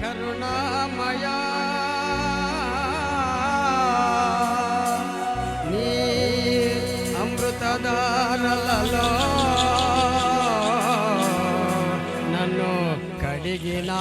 కరుణామయా. నీ అమృతదానలలో నన్ను కడిగినా.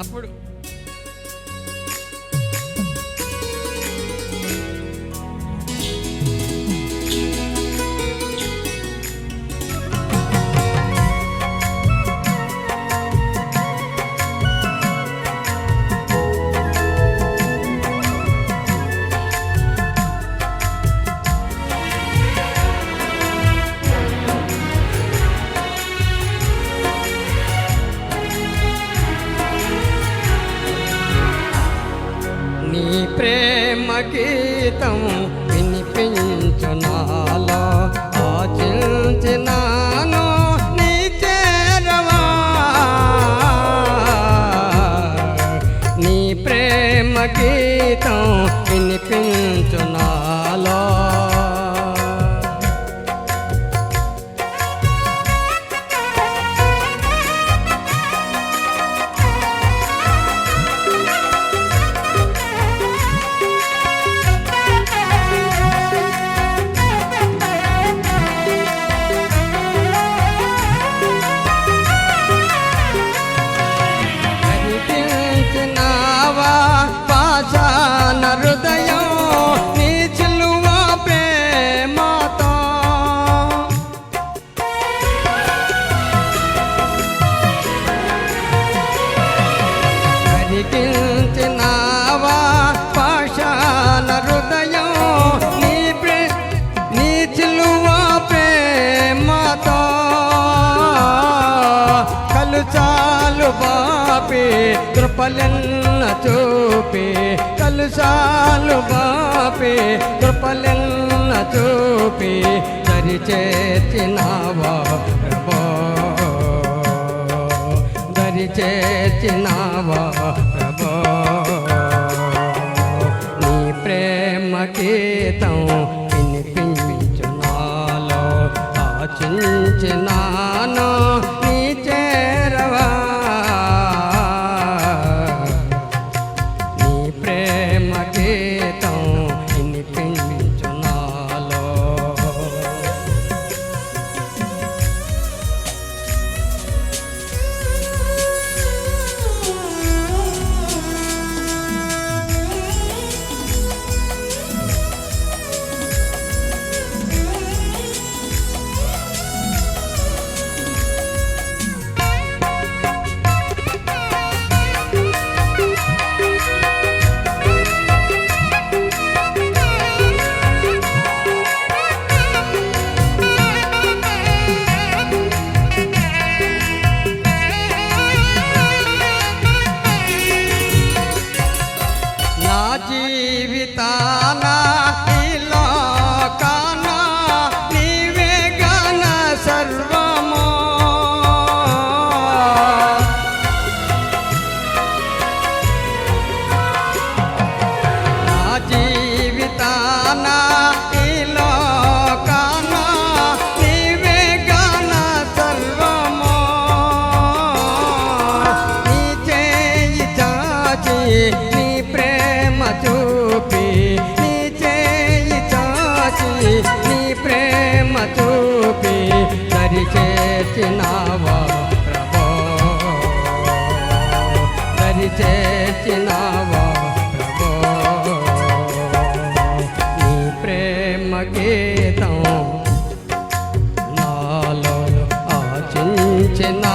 అప్పుడు గీతము గీతం ఆచించినాను నీ చేరవా? నీ ప్రేమ గీతం వినిపించు కనిపించినావా పాషాణ హృదయం నీ ప్రే నీ చిలువ ప్రేమతో కలుచాలు బాపి కృపలెన్న చూపి. కలుచాలు బాపి కృపలెన్న చూపి. దరి చేర్చినావా దరి చేర్చినావా ప్రభో? నీ ప్రేమ గీతం వినిపించు నాలో ఆచించినాను చేర్చినావా ప్రభో? దరి చేర్చినావా ప్రభో? నీ ప్రేమ గీతం నాలో ఆచించినా